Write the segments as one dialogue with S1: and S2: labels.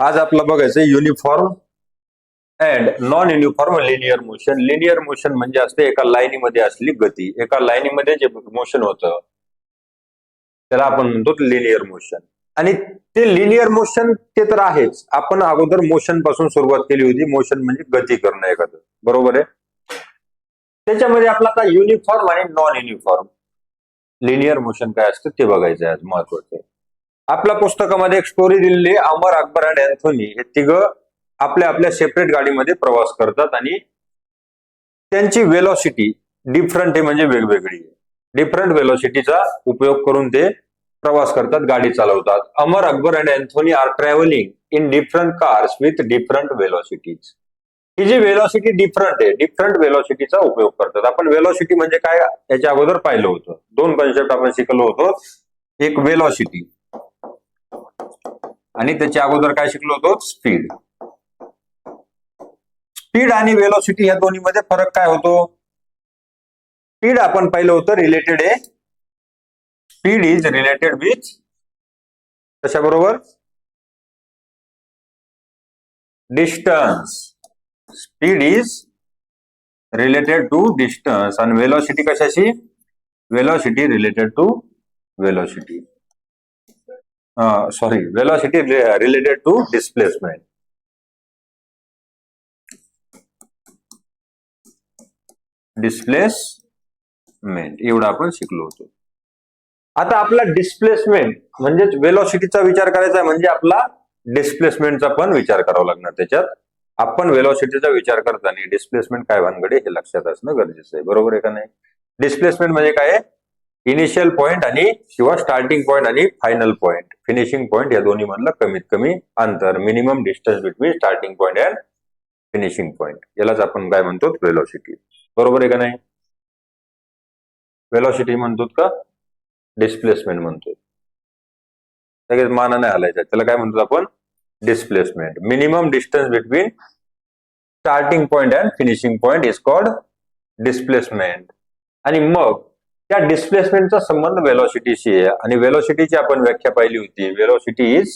S1: आज आपलं बघायचं uniform and non uniform linear motion linear motion म्हणजे असते एका लाईनीमध्ये असली गती. एका लाईनीमध्ये जे मोशन होतं त्याला आपण म्हणतो लिनियर मोशन आणि ते लिनियर मोशन ते तर आहेच. आपण अगोदर मोशनपासून सुरुवात केली होती. मोशन म्हणजे गती करणं एखादं. बरोबर आहे? त्याच्यामध्ये आपला आता युनिफॉर्म आणि नॉन युनिफॉर्म लिनियर मोशन काय असतं ते बघायचं आहे आज महत्वाचं आपल्या पुस्तकामध्ये एक स्टोरी दिलेली अमर अकबर आणि अँथोनी. हे तिघं आपल्या आपल्या सेपरेट गाडीमध्ये प्रवास करतात आणि त्यांची वेलॉसिटी डिफरंट आहे म्हणजे वेगवेगळी आहे. डिफरंट वेलॉसिटीचा उपयोग करून ते प्रवास करतात गाडी चालवतात. Amar Akbar and Anthony are travelling in different cars with different velocities ही जी वेलॉसिटी डिफरंट आहे डिफरंट वेलॉसिटीचा उपयोग करतात. आपण वेलॉसिटी म्हणजे काय? याच्या अगोदर पाहिलं होतं. दोन कॉन्सेप्ट आपण शिकलो होतो. एक वेलॉसिटी आणि त्याच्या अगोदर काय शिकलो होतो? स्पीड स्पीड आणि वेलॉसिटी या दोन्हीमध्ये फरक काय होतो? स्पीड आपण पाहिलं होतं रिलेटेड आहे. Speed is related with कशाबरोबर? Distance speed is related to distance आणि वेलॉसिटी कशाशी? Velocity related to velocity sorry velocity related to displacement displacement एवढं आपण शिकलो होतो. आता आपला डिस्प्लेसमेंट म्हणजेच वेलॉसिटीचा विचार करायचा आहे म्हणजे आपला डिस्प्लेसमेंटचा पण विचार करावा लागणार. त्याच्यात आपण वेलॉसिटीचा विचार करताना डिस्प्लेसमेंट काय भानगडे हे लक्षात असणं गरजेचं आहे. बरोबर आहे का नाही? डिस्प्लेसमेंट म्हणजे काय? आहे इनिशियल पॉइंट आणि किंवा स्टार्टिंग पॉइंट आणि फायनल पॉइंट फिनिशिंग पॉइंट या दोन्ही मधलं कमीत कमी अंतर. Minimum distance between starting point and finishing point यालाच आपण काय म्हणतो? वेलॉसिटी बरोबर आहे का नाही? वेलॉसिटी म्हणतो का? डिस्प्लेसमेंट म्हणतो लगेच माना नाही हलायचा. त्याला काय म्हणतो आपण? Displacement minimum distance between starting point and finishing point is called displacement आणि मग त्या डिस्प्लेसमेंटचा संबंध वेलॉसिटीशी आहे. आणि वेलॉसिटीची आपण व्याख्या पाहिली होती. वेलॉसिटी इज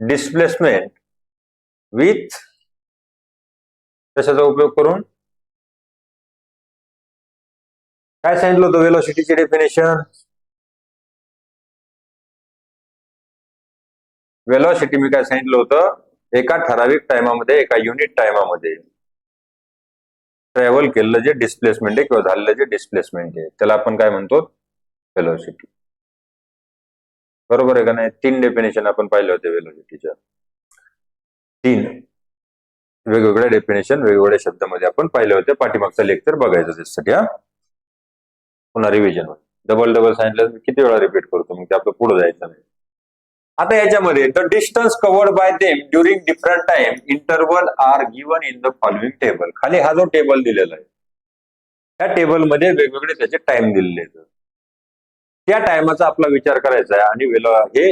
S1: डिस्प्लेसमेंट विथ कशाचा उपयोग करून? काय सांगितलं होतं वेलॉसिटीचे डेफिनेशन वेलॉसिटी मी काय सांगितलं होतं? एका ठराविक टायमामध्ये एका युनिट टायमामध्ये ट्रॅव्हल केलेलं जे डिस्प्लेसमेंट आहे किंवा झालेलं जे डिस्प्लेसमेंट आहे त्याला आपण काय म्हणतो? वेलॉसिटी बरोबर आहे का नाही? तीन डेफिनेशन आपण पाहिले होते वेलॉसिटीच्या तीन. वेगवेगळ्या डेफिनेशन वेगवेगळ्या शब्दामध्ये आपण पाहिले होते. पाठीमागचा लेक्चर बघायचं त्याच्यासाठी हा. पुन्हा रिव्हिजन डबल डबल सांगितलं मी किती वेळा रिपीट करतो? मग ते आपलं पुढे जायचं नाही. आता याच्यामध्ये the distance covered by them during different time interval are given in the following table खाली हा जो टेबल दिलेला आहे त्या टेबलमध्ये वेगवेगळे त्याचे टाइम दिलेले आहेत. त्या टायमाचा आपला विचार करायचा आहे आणि वेल- हे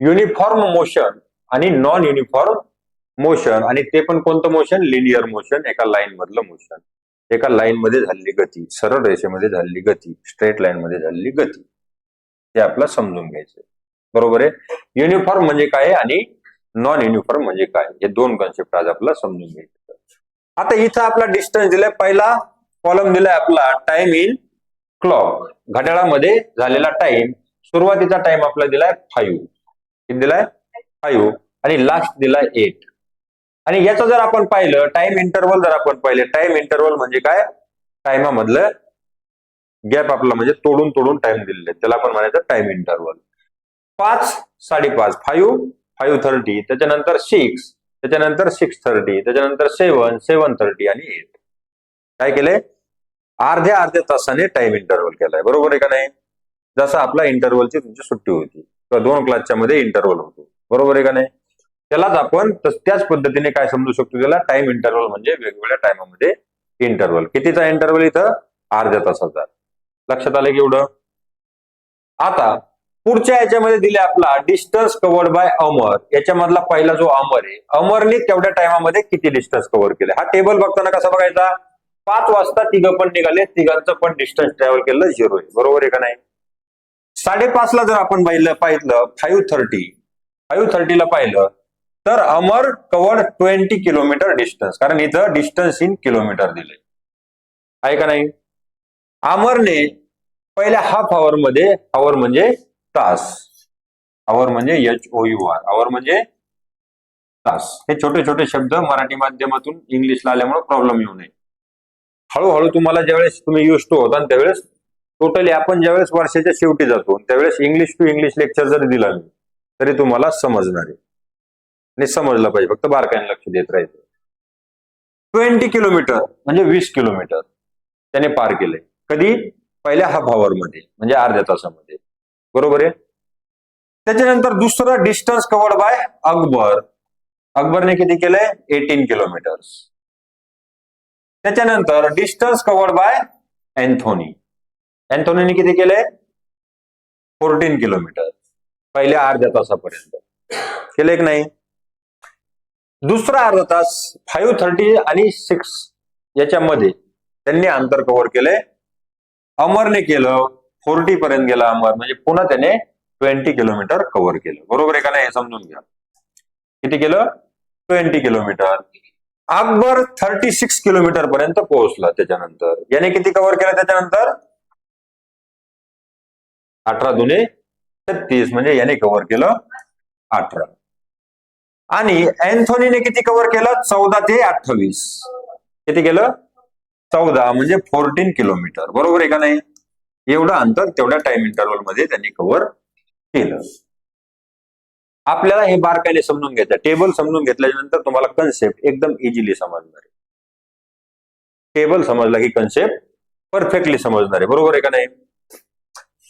S1: युनिफॉर्म मोशन आणि नॉन युनिफॉर्म मोशन आणि ते पण कोणतं मोशन लिनियर मोशन एका लाईन मधलं मोशन एका लाईन मध्ये झालेली गती सरळ रेषेमध्ये झालेली गती स्ट्रेट लाईन मध्ये झालेली गती. हे आपला समजून घ्यायचं बरोबर आहे? युनिफॉर्म म्हणजे काय आणि नॉन युनिफॉर्म म्हणजे काय? हे दोन कन्सेप्ट आज आपल्याला समजून घ्यायचं आता इथं आपला डिस्टन्स दिलाय. पहिला कॉलम दिलाय आपला टाइम इन क्लॉक घड्याळामध्ये झालेला टाइम सुरुवातीचा टाइम आपला दिलाय फाईव्ह किती दिलाय? फाईव्ह आणि लास्ट दिलाय एट आणि याचं जर आपण पाहिलं टाइम इंटरवल जर आपण पाहिलं टाइम इंटरवल म्हणजे काय? टाइमामधलं गॅप आपला म्हणजे तोडून तोडून टाइम दिलेले त्याला आपण म्हणायचं टाइम इंटरवल पाच साडेपाच. Five five thirty. त्याच्यानंतर सिक्स. त्याच्यानंतर सिक्स थर्टी. त्याच्यानंतर सेवन सेवन थर्टी आणि एट. काय केलंय अर्ध्या अर्ध्या तासाने टाइम इंटरवल केलाय. बरोबर आहे का नाही? जसं आपला इंटरवलची तुमची सुट्टी होती. किंवा दोन क्लासच्या मध्ये इंटरवल होतो. बरोबर आहे का नाही? त्यालाच आपण त्याच पद्धतीने काय समजू शकतो त्याला? टाइम इंटरवल म्हणजे वेगवेगळ्या टायमामध्ये इंटरवल कितीचा इंटरवल इथं? अर्ध्या तासाचा. लक्षात आलं की एवढं? आता पुढच्या याच्यामध्ये दिले आपला डिस्टन्स कवर्ड बाय अमर याच्यामधला पहिला जो अमर आहे अमरने तेवढ्या टायमामध्ये किती डिस्टन्स कव्हर केले? हा टेबल बघताना कसा बघायचा? पाच वाजता तिघं पण निघाले तिघांचं पण डिस्टन्स ट्रॅव्हल केलं झिरो आहे. बरोबर आहे का नाही? साडेपाचला जर आपण पाहिलं पाहिलं फाईव्ह थर्टी फाईव्ह थर्टीला पाहिलं तर Amar covered twenty kilometre distance कारण इथं डिस्टन्स इन किलोमीटर दिले आहे का नाही? अमरने पहिल्या हाफ आवर मध्ये आवर म्हणजे तास. आवर म्हणजे H O U R hour म्हणजे तास. हे छोटे छोटे शब्द मराठी माध्यमातून इंग्लिशला आल्यामुळे प्रॉब्लेम येऊ नये. हळूहळू तुम्हाला ज्यावेळेस तुम्ही युज टू होता त्यावेळेस टोटली आपण ज्यावेळेस वर्षाच्या शेवटी जातो त्यावेळेस इंग्लिश टू इंग्लिश लेक्चर जरी दिला मी तरी तुम्हाला समजणार आहे. आणि समजलं पाहिजे. फक्त बारकाईने लक्ष देत राहायचं. ट्वेंटी किलोमीटर म्हणजे वीस किलोमीटर त्याने पार केले कधी? पहिल्या हाफ आवर मध्ये. म्हणजे अर्ध्या तासामध्ये. बरोबर आहे? त्याच्यानंतर दुसरं डिस्टन्स कवर्ड बाय अकबर. अकबरने किती केलंय? एटीन किलोमीटर्स त्याच्यानंतर डिस्टन्स कवर्ड बाय अँथोनी अँथोनीने किती केलंय? फोर्टीन किलोमीटर पहिल्या अर्ध्या तासापर्यंत. केले की नाही? दुसरा अर्धा तास फाईव्ह थर्टी आणि सिक्स याच्यामध्ये त्यांनी अंतर कव्हर केलंय. अमरने केलं फोर्टी पर्यंत गेला अंबर. म्हणजे पुन्हा त्याने ट्वेंटी किलोमीटर कव्हर केलं. बरोबर आहे का नाही हे समजून घ्या. किती केलं? Twenty kilometre Akbar thirty six kilometre पर्यंत पोहोचला त्याच्यानंतर. याने किती कव्हर केलं त्याच्यानंतर? अठरा दुने छत्तीस. म्हणजे याने कव्हर केलं अठरा. आणि अँथोनीने किती कव्हर केलं? चौदा ते अठ्ठावीस. किती केलं? चौदा. म्हणजे फोर्टीन किलोमीटर बरोबर आहे का नाही? एवढं अंतर तेवढ्या टाइम इंटरवलमध्ये त्यांनी कव्हर केलं. आपल्याला हे बारकाईने समजून घ्यायचं. टेबल समजून घेतल्याच्या नंतर तुम्हाला कन्सेप्ट एकदम इझिली समजणार आहे. टेबल समजला की कन्सेप्ट परफेक्टली समजणार आहे. बरोबर आहे का नाही?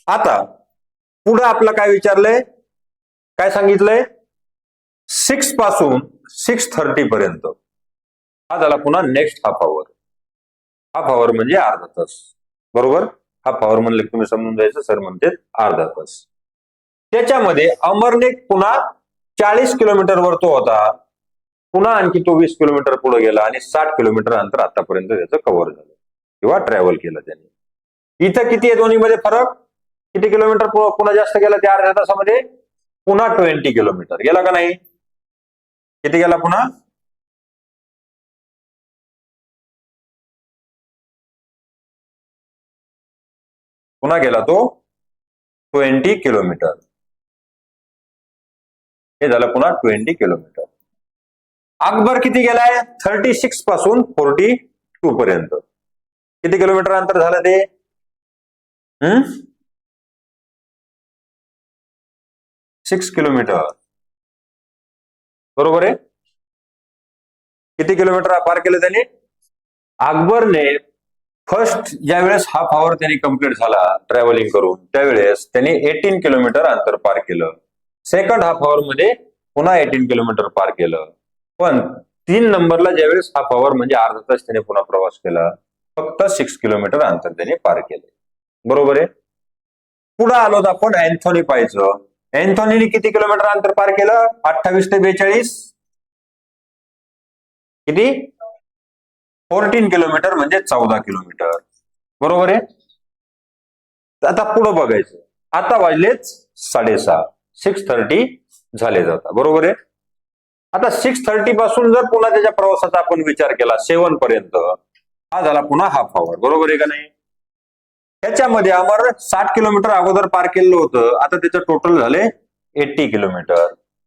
S1: आता पुढं आपलं काय विचारलंय? काय सांगितलंय? सिक्सपासून सिक्स थर्टी पर्यंत. हा झाला पुन्हा next half hour half hour म्हणजे अर्धा तास. बरोबर? हा पॉवर म्हणलं की तुम्ही समजून जायचं सर म्हणते अर्धा तास. त्याच्यामध्ये अमरने पुन्हा चाळीस किलोमीटरवर तो होता. पुन्हा आणखी तो वीस किलोमीटर पुढे गेला आणि साठ किलोमीटर अंतर आतापर्यंत त्याचं कव्हर झालं. किंवा ट्रॅव्हल केलं त्याने. इथं किती आहे दोन्हीमध्ये फरक? किती किलोमीटर पुन्हा जास्त गेला त्या अर्ध्या तासामध्ये? पुन्हा ट्वेंटी किलोमीटर गेला का नाही? किती गेला पुन्हा? पुन्हा गेला तो ट्वेंटी किलोमीटर. हे झालं पुन्हा ट्वेंटी किलोमीटर. अकबर किती गेलाय? थर्टी सिक्सपासून फोर्टी टू पर्यंत. किती किलोमीटर अंतर झालं ते? हम्म? Six kilometre. बरोबर आहे? किती किलोमीटर पार केलं त्यांनी? अकबरने फर्स्ट ज्यावेळेस हाफ आवर त्यांनी कंप्लीट झाला ट्रॅव्हलिंग करून त्यावेळेस त्यांनी एटीन किलोमीटर अंतर पार केलं. सेकंड हाफ आवर मध्ये पुन्हा एटीन किलोमीटर पार केलं. पण तीन नंबरला ज्यावेळेस हाफ आवर म्हणजे अर्धा तास त्याने पुन्हा प्रवास केला फक्त सिक्स किलोमीटर अंतर त्याने पार केले. बरोबर आहे? पुढे आलो तर आपण अँथोनी पाहायचं. अँथोनीने किती किलोमीटर अंतर पार केलं? अठ्ठावीस ते बेचाळीस? किती? फोर्टीन किलोमीटर म्हणजे चौदा किलोमीटर. बरोबर आहे? आता पुढं बघायचं. आता वाजलेच साडेसहा. सिक्स थर्टी झाले जातात. बरोबर आहे? आता सिक्स थर्टी पासून जर पुन्हा त्याच्या प्रवासाचा आपण विचार केला सेवन पर्यंत हा झाला पुन्हा हाफ आवर बरोबर आहे का नाही? त्याच्यामध्ये आम्हाला साठ किलोमीटर अगोदर पार केलेलं होतं. आता त्याचं टोटल झाले एट्टी किलोमीटर.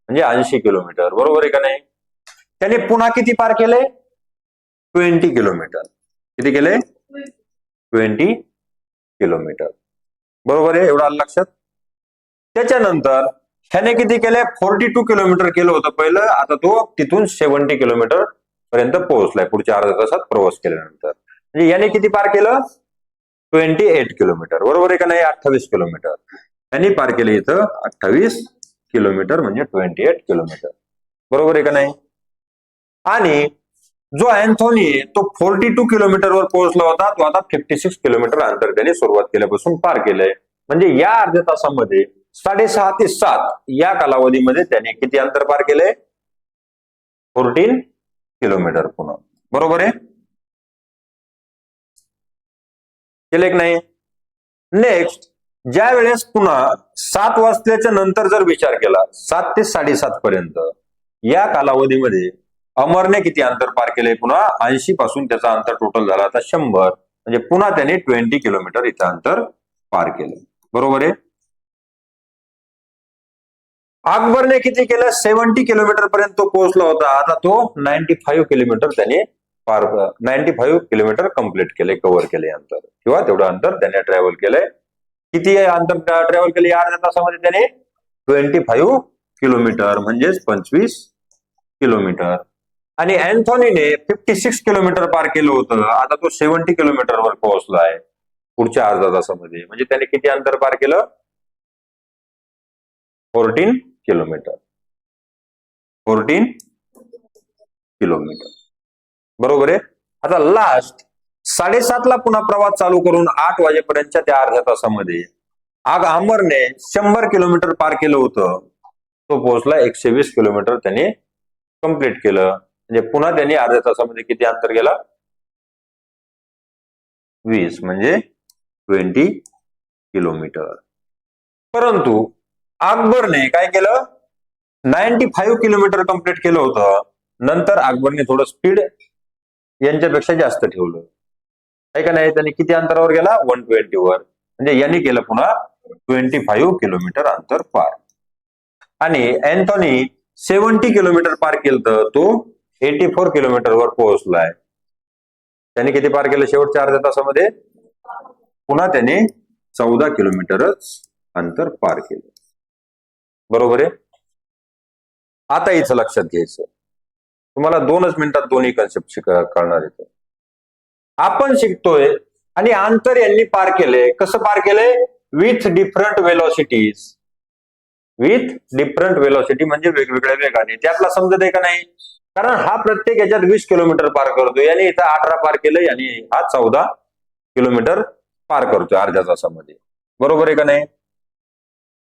S1: म्हणजे ऐंशी किलोमीटर. बरोबर आहे का नाही? त्याने पुन्हा किती पार केले ट्वेंटी किलोमीटर. किती केले? Twenty kilometre. बरोबर आहे? एवढं आलं लक्षात? त्याच्यानंतर ह्याने किती केले? फोर्टी टू किलोमीटर केलं होतं पहिलं. आता तो तिथून सेव्हन्टी किलोमीटर पर्यंत पोहोचलाय. पुढच्या अर्ध्या तासात प्रवास केल्यानंतर. म्हणजे याने किती पार केलं? Twenty eight kilometre. बरोबर आहे का नाही? अठ्ठावीस किलोमीटर. त्यांनी पार केले इथं अठ्ठावीस किलोमीटर म्हणजे ट्वेंटी एट किलोमीटर. बरोबर आहे का नाही? आणि जो अँथोनी आहे तो फोर्टी टू किलोमीटरवर पोहोचला होता. तो आता फिफ्टी सिक्स किलोमीटर अंतर त्याने सुरुवात केल्यापासून पार केलंय. म्हणजे या अर्ध्या तासामध्ये साडेसहा ते सात या कालावधीमध्ये त्याने किती अंतर पार केलंय? फोर्टीन किलोमीटर पुन्हा बरोबर आहे? केले की नाही? नेक्स्ट ज्या वेळेस पुन्हा सात वाजल्याच्या नंतर जर विचार केला सात ते साडेसात पर्यंत या कालावधीमध्ये अमरने किती अंतर पार केलंय पुन्हा? ऐंशी पासून त्याचा अंतर टोटल झाला आता शंभर. म्हणजे पुन्हा त्याने ट्वेंटी किलोमीटर इथं अंतर पार केलं बरोबर आहे? अकबरने किती केलं? सेव्हन्टी किलोमीटर पर्यंत तो पोहोचला होता. आता तो नाईन्टी फाईव्ह किलोमीटर त्याने पार नाईन्टी फाईव्ह किलोमीटर कंप्लीट केले कव्हर केले अंतर. किंवा तेवढं अंतर त्याने ट्रॅव्हल केलंय. किती अंतर ट्रॅव्हल केले अर्ध्या तासामध्ये त्याने ट्वेंटी फाईव्ह किलोमीटर म्हणजेच पंचवीस किलोमीटर. आणि अँथॉनीने फिफ्टी सिक्स किलोमीटर पार केलं होतं. आता तो सेव्हन्टी किलोमीटरवर पोहोचलाय पुढच्या अर्धा तासामध्ये. म्हणजे त्याने किती अंतर पार केलं? Fourteen kilometre. Fourteen kilometre. बरोबर आहे? आता लास्ट साडेसातला पुन्हा प्रवास चालू करून आठ वाजेपर्यंतच्या त्या अर्ध्या तासामध्ये आग अमरने शंभर किलोमीटर पार केलं होतं. तो पोहोचला एकशे वीस किलोमीटर त्याने कंप्लीट केलं. म्हणजे पुन्हा त्यांनी अर्ध्या तासामध्ये किती अंतर गेला वीस म्हणजे ट्वेंटी किलोमीटर. परंतु अकबरने काय केलं? नाईन्टी फाईव्ह किलोमीटर कंप्लीट केलं होतं. नंतर अकबरने थोडं स्पीड यांच्यापेक्षा जास्त ठेवलं. आहे का नाही? त्याने किती अंतरावर गेला? वन ट्वेंटीवर म्हणजे यांनी केलं पुन्हा ट्वेंटी फाईव्ह किलोमीटर अंतर पार. आणि अँथॉनी सेव्हन्टी किलोमीटर पार केलं तर तो एटी फोर किलोमीटर वर आहे त्याने किती पार केलं? शेवटच्या अर्ध्या तासामध्ये पुन्हा त्याने चौदा किलोमीटरच अंतर पार केलं. बरोबर आहे? आता इथं लक्षात घ्यायचं. तुम्हाला दोनच मिनिटात दोन्ही कन्सेप्ट शिक कळणार येतो आपण शिकतोय आणि अंतर यांनी पार केलंय. कसं पार केलंय? With different velocities with different velocity म्हणजे वेगवेगळ्या वेगाने. त्यातला समजत आहे का नाही? कारण हा प्रत्येक याच्यात वीस किलोमीटर पार करतो याने इथं अठरा पार केलं याने हा चौदा किलोमीटर पार करतोय अर्ध्या तासामध्ये. बरोबर आहे का नाही?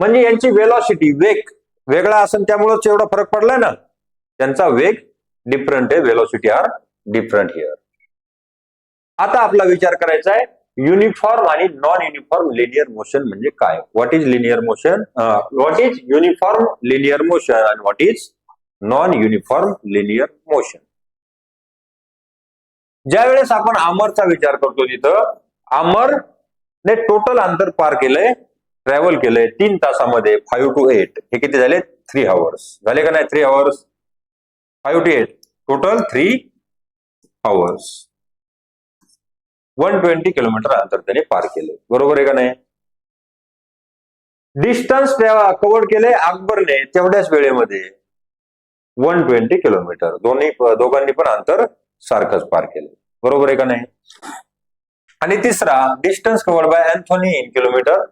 S1: म्हणजे यांची वेलॉसिटी वेग वेगळा असेल त्यामुळेच एवढा फरक पडलाय ना? त्यांचा वेग डिफरंट आहे वेलॉसिटी आर डिफरंट हिअर आता आपला विचार करायचा आहे युनिफॉर्म आणि नॉन युनिफॉर्म लिनियर मोशन म्हणजे काय? What is linear motion what is uniform linear motion and what is non uniform linear motion ज्या वेळेस आपण आमरचा विचार करतो तिथं आमरने टोटल अंतर पार केलंय ट्रॅव्हल केलंय तीन तासामध्ये फाईव्ह टू एट हे किती झाले? थ्री हवर्स झाले का नाही three hours five to eight total three hours one twenty kilometre अंतर त्याने पार केले बरोबर आहे का नाही? डिस्टन्स कव्हर केले अकबरने तेवढ्याच वेळेमध्ये. One twenty kilometre. दोन्ही दोघांनी पण अंतर सारखंच पार केलं. बरोबर आहे का नाही? आणि तिसरा distance covered by Anthony in kilometre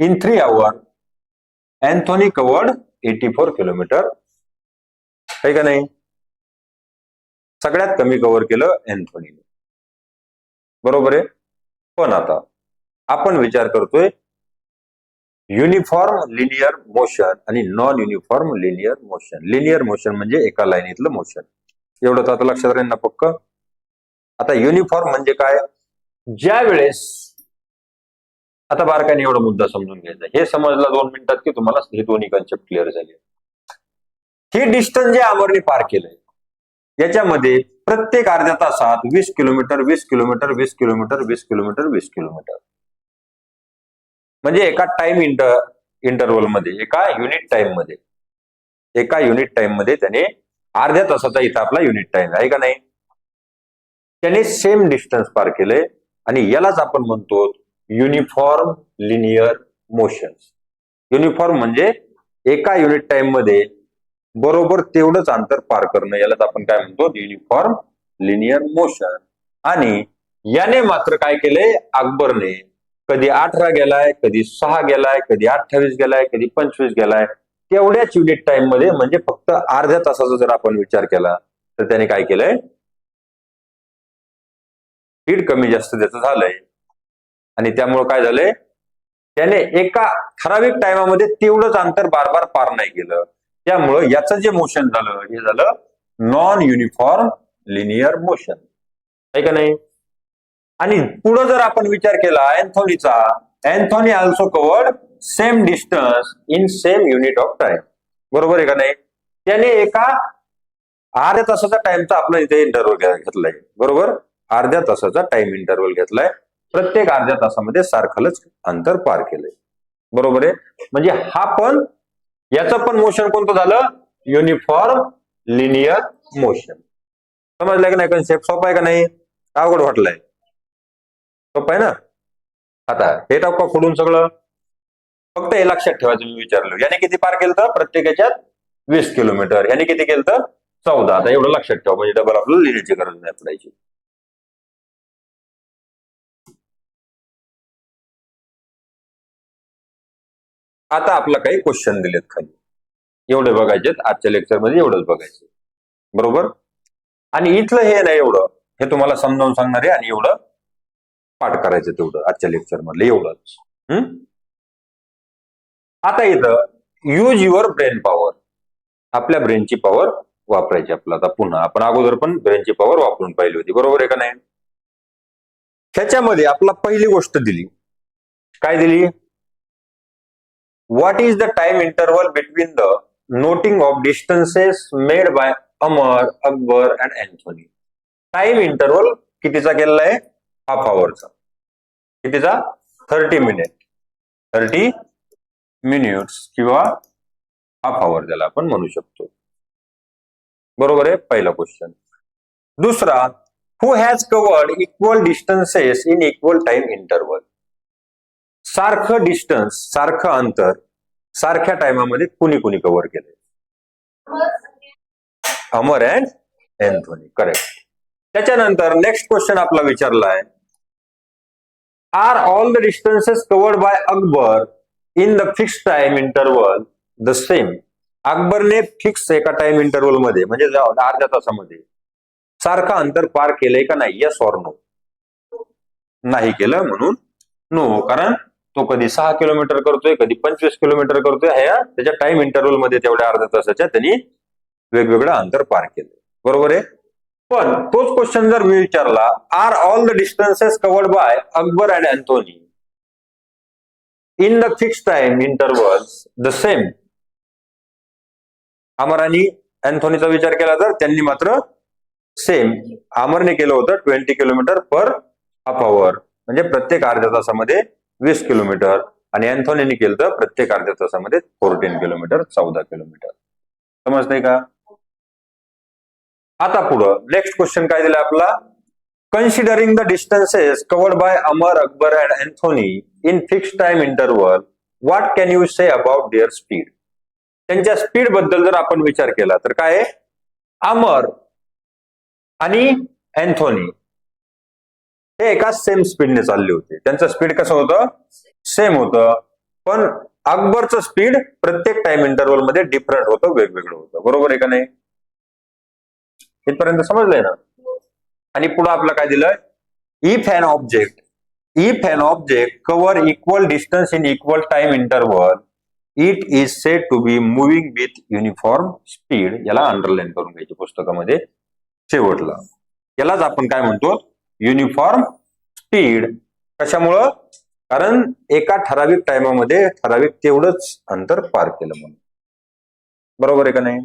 S1: in three hour Anthony covered eighty four kilometre आहे का नाही? सगळ्यात कमी कव्हर केलं अँथोनीने बरोबर आहे? पण आता आपण विचार करतोय युनिफॉर्म लिनियर मोशन आणि non uniform linear motion linear motion म्हणजे एका लाईनीतलं मोशन एवढंच आता लक्षात राहील ना पक्क? आता युनिफॉर्म म्हणजे काय? ज्या वेळेस आता बारकाने एवढा मुद्दा समजून घ्यायचा हे समजला दोन मिनिटात की तुम्हाला हे दोन्ही कन्सेप्ट क्लिअर झाले. हे डिस्टन्स जे आमरने पार केलंय याच्यामध्ये प्रत्येक अर्ध्या तासात वीस किलोमीटर वीस किलोमीटर वीस किलोमीटर वीस किलोमीटर वीस किलोमीटर. म्हणजे एका टाइम इंटर इंटरवलमध्ये एका युनिट टाइममध्ये. एका युनिट टाइममध्ये त्याने अर्ध्या तासाचा इथं आपला युनिट टाइम आहे का नाही? त्याने सेम डिस्टन्स पार केले आणि यालाच आपण म्हणतो युनिफॉर्म लिनियर मोशन युनिफॉर्म म्हणजे एका युनिट टाइममध्ये बरोबर तेवढंच अंतर पार करणं यालाच आपण काय म्हणतो? युनिफॉर्म लिनियर मोशन आणि याने मात्र काय केलंय अकबरने कधी अठरा गेलाय कधी सहा गेलाय कधी अठ्ठावीस गेलाय कधी पंचवीस गेलाय. तेवढ्याच युनिट टाइममध्ये म्हणजे फक्त अर्ध्या तासाचा जर आपण विचार केला तर त्याने काय केलंय? स्पीड कमी जास्त त्याचं झालंय. आणि त्यामुळे काय झालंय? त्याने एका ठराविक टायमामध्ये तेवढंच अंतर बार बार पार नाही केलं. त्यामुळं याचं जे मोशन झालं हे झालं नॉन युनिफॉर्म लिनियर मोशन आहे का नाही? आणि पुढे जर आपण विचार केला अँथोनीचा Anthony also covered same distance in same unit of time बरोबर आहे का नाही? त्याने एका अर्ध्या तासाचा टाइमचा आपला इथे इंटरव्हल घेतलाय. बरोबर? अर्ध्या तासाचा टाइम इंटरव्हल घेतलाय. प्रत्येक अर्ध्या तासामध्ये सारखंच अंतर पार केलंय. बरोबर आहे? म्हणजे हा पण याचं पण मोशन कोणतं झालं? युनिफॉर्म लिनियर मोशन समजलं की नाही? कन्सेप्ट सोपा आहे का नाही? अवघड वाटलंय. सोपं आहे ना? आता हे टाका खोडून सगळं फक्त हे लक्षात ठेवायचं मी विचारलो. याने किती पार केलं तर प्रत्येकाच्यात वीस किलोमीटर. याने किती केलं तर चौदा. आता एवढं लक्षात ठेवा म्हणजे डबल आपल्याला लिहिण्याची गरज नाही पडायची. आता आपला काही क्वेश्चन दिलेत खाली. एवढे बघायचे आजच्या लेक्चरमध्ये एवढंच बघायचं बरोबर? आणि इथलं हे नाही एवढं. हे तुम्हाला समजावून सांगणार आहे आणि एवढं पाठ करायचं तेवढं आजच्या लेक्चर मधलं एवढंच हम्म? आता इथं यूज युअर ब्रेन पॉवर आपल्या ब्रेनची पॉवर वापरायची आपलं आता पुन्हा आपण अगोदर पण ब्रेनची पॉवर वापरून पाहिली होती. बरोबर आहे का नाही? ह्याच्यामध्ये आपला पहिली गोष्ट दिली. काय दिली? What is the time interval between the noting of distances made by Amar Akbar and Anthony time interval कितीचा केलेला आहे? हाफ आवरचा कितीचा थर्टी मिनिट थर्टी मिनिट्स किंवा हाफ आवर ज्याला आपण म्हणू शकतो. बरोबर आहे? पहिला क्वेश्चन दुसरा who has covered equal distances in equal time interval सारखं डिस्टन्स सारखं अंतर सारख्या टायमामध्ये कुणी कुणी कव्हर केले अमर अँड एन्थोनी करेक्ट त्याच्यानंतर नेक्स्ट क्वेश्चन आपला विचारला आहे are all the distances covered by Akbar in the fix time interval the same अकबरने फिक्स एका टाइम इंटरवलमध्ये म्हणजे अर्ध्या तासामध्ये सारखा अंतर पार केलंय का नाही या सॉर नो नाही केलं म्हणून नो कारण तो कधी सहा किलोमीटर करतोय कधी पंचवीस किलोमीटर करतोय ह्या त्याच्या टाइम इंटरवलमध्ये तेवढ्या अर्ध्या तासाच्या त्यांनी वेगवेगळं अंतर पार केलं बरोबर आहे? पण तोच क्वेश्चन जर मी विचारला are all the distances covered by Akbar and Anthony in the fix time interval the same Amar आणि अँथोनीचा विचार केला तर त्यांनी मात्र सेम अमरने केलं होतं twenty kilometre per half hour म्हणजे प्रत्येक अर्ध्या तासामध्ये वीस किलोमीटर आणि अँथोनीने केलं तर प्रत्येक अर्ध्या तासामध्ये फोर्टीन किलोमीटर चौदा किलोमीटर समजतंय का? आता पुढं. नेक्स्ट क्वेश्चन काय दिला आपला? Considering the distances covered by Amar Akbar and Anthony in fix time interval what can you say about their speed त्यांच्या स्पीडबद्दल जर आपण विचार केला तर काय अमर आणि अँथोनी हे एका सेम स्पीडने चालले होते. त्यांचं स्पीड कसं होतं? सेम होतं. पण अकबरचं स्पीड प्रत्येक टाइम इंटरवलमध्ये डिफरंट होतं वेगवेगळं होतं. बरोबर आहे का नाही? इथपर्यंत समजलंय ना? आणि पुढे आपलं काय दिलंय? If an object if an object cover equal distance in equal time interval it is set to be moving with uniform speed याला अंडरलाईन करून घ्यायची पुस्तकामध्ये शेवटला. यालाच आपण काय म्हणतो? युनिफॉर्म स्पीड कशामुळं? कारण एका ठराविक टायमामध्ये ठराविक तेवढंच अंतर पार केलं म्हणून. बरोबर आहे का नाही?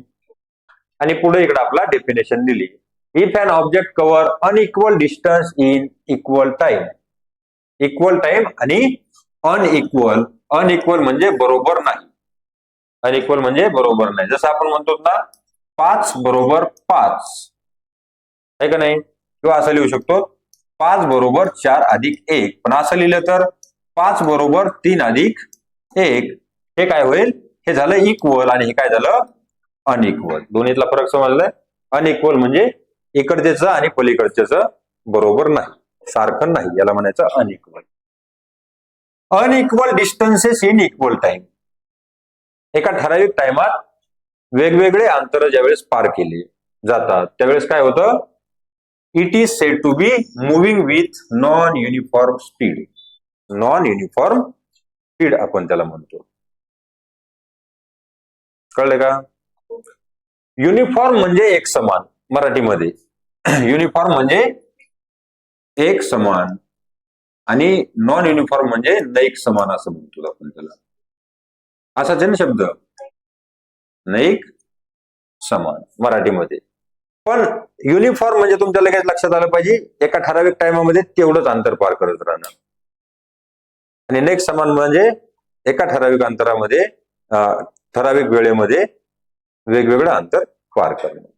S1: आणि पुढे इकडे आपला डेफिनेशन दिली. If an object cover unequal distance in equal time equal time आणि अनइक्वल अनइक्वल म्हणजे बरोबर नाही. अनइक्वल म्हणजे बरोबर नाही. जसं आपण म्हणतो ना पाच बरोबर पाच. आहे का नाही? किंवा असं लिहू शकतो पाच बरोबर चार अधिक एक. पण असं लिहिलं तर पाच बरोबर तीन अधिक एक. हे काय होईल? हे झालं इक्वल आणि हे काय झालं? अनइक्वल दोन्हीतला फरक समजलाय? अनइक्वल म्हणजे इकडच्याच आणि पलीकडच्याच बरोबर नाही. सारखं नाही याला म्हणायचं unequal unequal distances in equal time एका ठराविक टायमात वेगवेगळे अंतर ज्यावेळेस पार केले जातात त्यावेळेस काय होतं? It is set to be moving with non uniform speed non uniform speed आपण त्याला म्हणतो. कळलं का? युनिफॉर्म म्हणजे एक समान मराठीमध्ये. युनिफॉर्म म्हणजे एक समान आणि नॉन युनिफॉर्म म्हणजे नैक समान असं म्हणतो आपण त्याला. असाच आहे ना शब्द नैक समान मराठीमध्ये. पण युनिफॉर्म म्हणजे तुमच्या लगेच लक्षात आलं पाहिजे एका ठराविक टायमामध्ये तेवढंच अंतर पार करत राहणं. आणि नेक्स्ट समान म्हणजे एका ठराविक अंतरामध्ये ठराविक वेळेमध्ये वेगवेगळं अंतर पार करणे.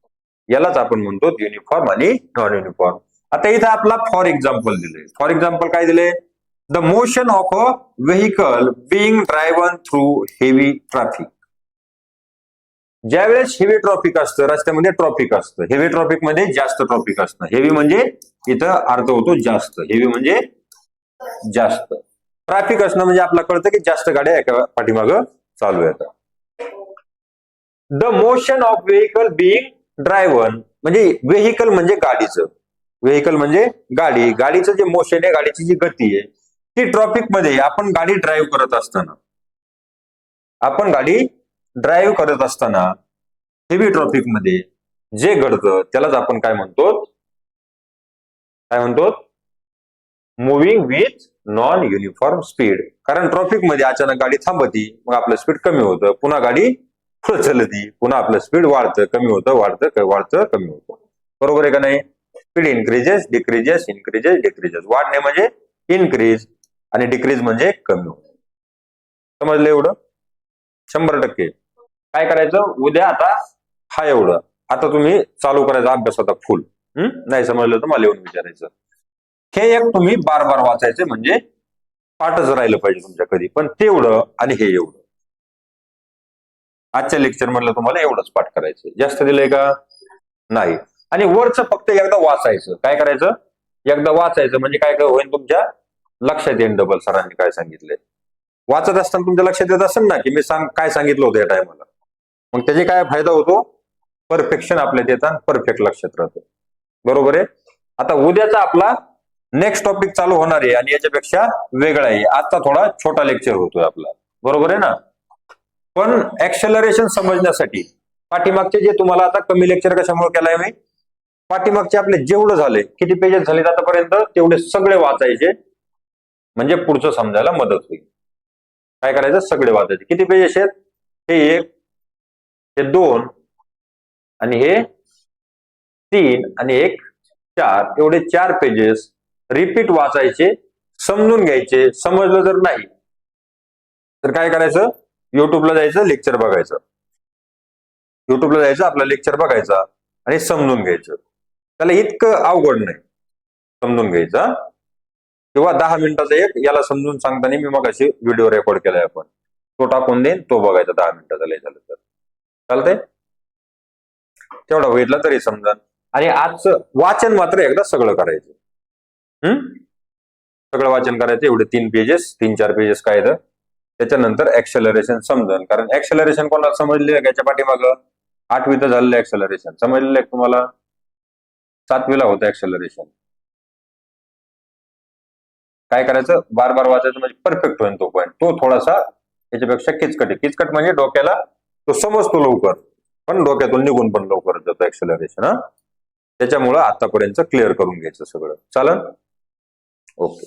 S1: यालाच आपण म्हणतो युनिफॉर्म आणि नॉन युनिफॉर्म आता इथं आपला फॉर एक्झाम्पल दिले फॉर एक्झाम्पल काय दिले the motion of a vehicle being driven through heavy traffic ज्यावेळेस हेवी ट्रॉफिक असतं रस्त्यामध्ये ट्रॉफिक असतं. हेवी ट्रॉफिकमध्ये जास्त ट्रॉफिक असतं. हेवी म्हणजे इथं अर्थ होतो जास्त. हेवी म्हणजे जास्त. ट्रॅफिक असणं म्हणजे आपल्याला कळतं की जास्त गाड्या एका पाठीमाग चालू येतात the motion of vehicle being driven म्हणजे व्हेकल म्हणजे गाडीचं. व्हेकल म्हणजे गाडी. गाडीचं जे मोशन आहे गाडीची जी गती आहे ती ट्रॉफिकमध्ये आपण गाडी ड्राईव्ह करत असताना आपण गाडी ड्राईव्ह करत असताना हेवी ट्रॉफिकमध्ये जे घडतं त्यालाच आपण काय म्हणतो? काय म्हणतो? Moving with non uniform speed कारण ट्रॉफिकमध्ये अचानक गाडी थांबती मग आपलं स्पीड कमी होतं. पुन्हा गाडी प्रचलती चलती पुन्हा आपलं स्पीड वाढतं कमी होतं वाढतं वाढतं कमी होतं. बरोबर आहे का नाही? Speed increases decreases increases decreases वाढणे म्हणजे इन्क्रीज आणि डिक्रीज म्हणजे कमी होणे. समजलं एवढं? शंभर टक्के. काय करायचं? उद्या आता हा एवढं. आता तुम्ही चालू करायचा अभ्यास होता फुल नाही समजलं तर मला येऊन विचारायचं. हे एक तुम्ही बार बार वाचायचं म्हणजे पाठच राहिलं पाहिजे तुमच्या कधी. पण तेवढं आणि हे एवढं. आजच्या लेक्चर मधलं तुम्हाला एवढंच पाठ करायचं जास्त दिलंय का? नाही. आणि वरचं फक्त एकदा वाचायचं. काय करायचं? एकदा वाचायचं. म्हणजे काय काय होईल तुमच्या? लक्षात येईल डबल सरांनी काय सांगितलंय. वाचत असताना तुमच्या लक्षात येत असेल ना की मी सांग काय सांगितलं होतं या टायमाला मग त्याचे काय फायदा होतो? परफेक्शन आपल्यात येतात परफेक्ट लक्षात राहतं. बरोबर आहे? आता उद्याचा आपला नेक्स्ट टॉपिक चालू होणार आहे आणि याच्यापेक्षा वेगळा आहे. आजचा थोडा छोटा लेक्चर होतोय आपला. बरोबर आहे ना? पण ऍक्सेलरेशन समजण्यासाठी पाठीमागचे जे तुम्हाला आता कमी लेक्चर कशामुळे केलाय मी? पाठीमागचे आपले जेवढं झाले किती पेजेस झाले आतापर्यंत तेवढे सगळे वाचायचे. म्हणजे पुढचं समजायला मदत होईल. काय करायचं? सगळे वाचायचे. किती पेजेस आहेत? हे एक हे दोन आणि हे तीन आणि एक चार. एवढे चार पेजेस रिपीट वाचायचे समजून घ्यायचे. समजलं जर नाही तर काय करायचं? युट्यूबला जायचं लेक्चर बघायचं. युट्यूबला जायचं आपला लेक्चर बघायचा आणि समजून घ्यायचं. त्याला इतकं अवघड नाही. समजून घ्यायचं किंवा दहा मिनिटाचा एक याला समजून सांगताना मी मग अशी व्हिडिओ रेकॉर्ड केलाय आपण. तो टाकून देईन तो बघायचा दहा मिनिटाचा लय झालं तर. चालतंय? तेवढा बघितला तरी समजा आणि आजचं वाचन मात्र एकदा सगळं करायचं. हम्म सगळं वाचन करायचं एवढे तीन पेजेस तीन चार पेजेस काय तर. त्याच्यानंतर ऍक्सेलरेशन समजन कारण ऍक्सेलरेशन कोणाला समजले याच्या पाठीमागं आठवीत झालेलं ऍक्सेलरेशन समजलेलं आहे तुम्हाला? सातवीला होतं ऍक्सेलरेशन काय करायचं? बार बार वाचायचं म्हणजे परफेक्ट होईल तो पॉईंट तो थोडासा याच्यापेक्षा किचकट आहे. किचकट म्हणजे डोक्याला तो समजतो लवकर. पण डोक्यातून निघून पण लवकर जातो ऍक्सेलरेशन हा. त्याच्यामुळं आतापर्यंत क्लिअर करून घ्यायचं सगळं. चालन? ओके.